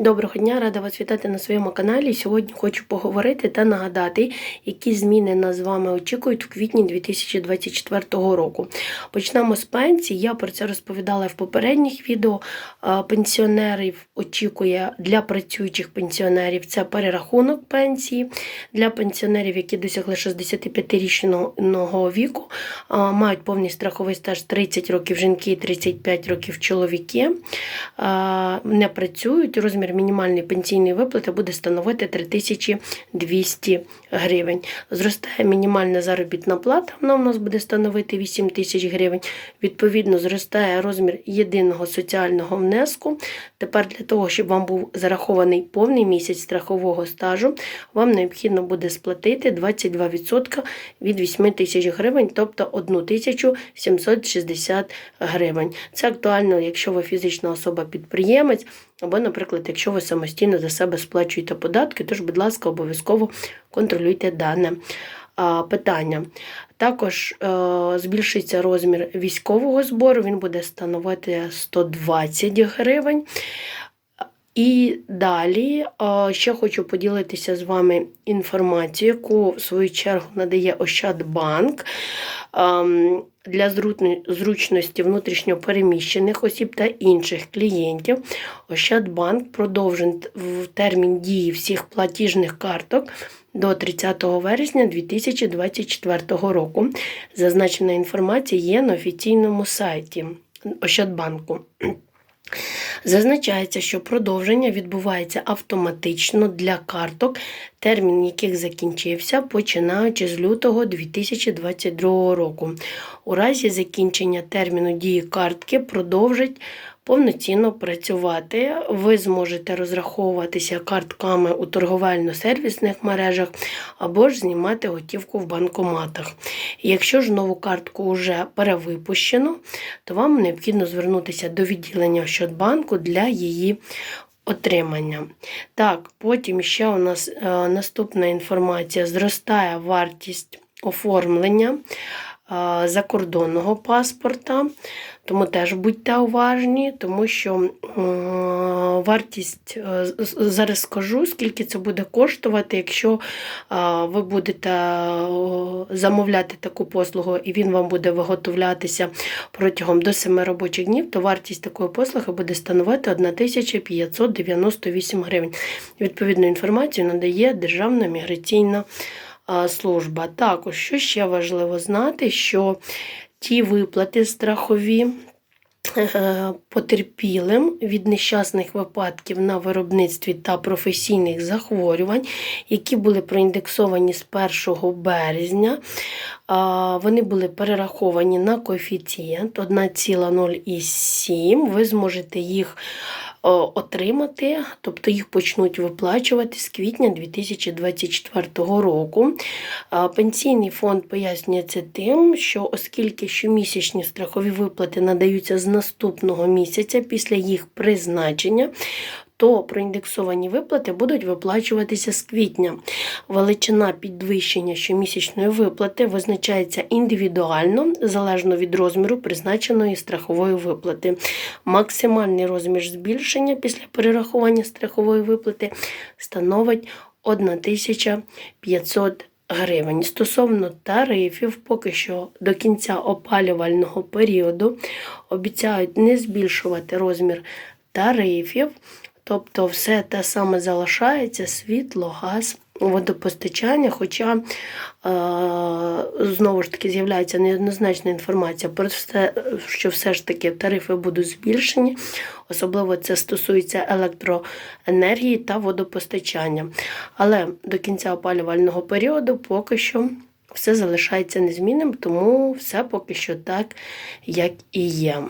Доброго дня, рада вас вітати на своєму каналі. Сьогодні хочу поговорити та нагадати, які зміни нас з вами очікують в квітні 2024 року. Почнемо з пенсії. Я про це розповідала в попередніх відео. Пенсіонерів очікує для працюючих пенсіонерів це перерахунок пенсії. Для пенсіонерів, які досягли 65-річного віку, мають повний страховий стаж 30 років жінки і 35 років чоловіки, не працюють. Розмір мінімальної пенсійної виплати буде становити 3200 гривень. Зростає мінімальна заробітна плата, вона у нас буде становити 8 тисяч гривень. Відповідно, зростає розмір єдиного соціального внеску. Тепер для того, щоб вам був зарахований повний місяць страхового стажу, вам необхідно буде сплатити 22% від 8 тисяч гривень, тобто 1760 гривень. Це актуально, якщо ви фізична особа-підприємець, або, наприклад, якщо ви самостійно за себе сплачуєте податки, тож, будь ласка, обов'язково контролюйте дане питання. Також е, збільшиться розмір військового збору, він буде становити 120 гривень. І далі ще хочу поділитися з вами інформацією, яку в свою чергу надає Ощадбанк. Ем, Для зручності внутрішньопереміщених осіб та інших клієнтів Ощадбанк продовжить в термін дії всіх платіжних карток до 30 вересня 2024 року. Зазначена інформація є на офіційному сайті Ощадбанку. Зазначається, що продовження відбувається автоматично для карток, термін яких закінчився починаючи з лютого 2022 року. У разі закінчення терміну дії картки продовжить повноцінно працювати. Ви зможете розраховуватися картками у торговельно-сервісних мережах або ж знімати готівку в банкоматах. Якщо ж нову картку вже перевипущено, то вам необхідно звернутися до відділення Ощадбанку для її отримання. Так, потім ще у нас е, наступна інформація: зростає вартість оформлення закордонного паспорта. Тому теж будьте уважні, тому що вартість е, зараз скажу, скільки це буде коштувати, якщо ви будете замовляти таку послугу і він вам буде виготовлятися протягом до 7 робочих днів, то вартість такої послуги буде становити 1598 гривень. Відповідну інформацію надає Державна міграційна служба. Також, що ще важливо знати, що ті виплати страхові е, потерпілим від нещасних випадків на виробництві та професійних захворювань, які були проіндексовані з 1 березня, вони були перераховані на коефіцієнт 1,07. Ви зможете їх отримати, тобто їх почнуть виплачувати з квітня 2024 року. Пенсійний фонд пояснює це тим, що оскільки щомісячні страхові виплати надаються з наступного місяця після їх призначення, то проіндексовані виплати будуть виплачуватися з квітня. Величина підвищення щомісячної виплати визначається індивідуально, залежно від розміру призначеної страхової виплати. Максимальний розмір збільшення після перерахування страхової виплати становить 1500 гривень. Стосовно тарифів, поки що до кінця опалювального періоду обіцяють не збільшувати розмір тарифів. Тобто все те саме залишається світло, газ, водопостачання. Хоча е, знову ж таки з'являється неоднозначна інформація про те, що все ж таки тарифи будуть збільшені. Особливо це стосується електроенергії та водопостачання. Але до кінця опалювального періоду поки що все залишається незмінним, тому все поки що так, як і є.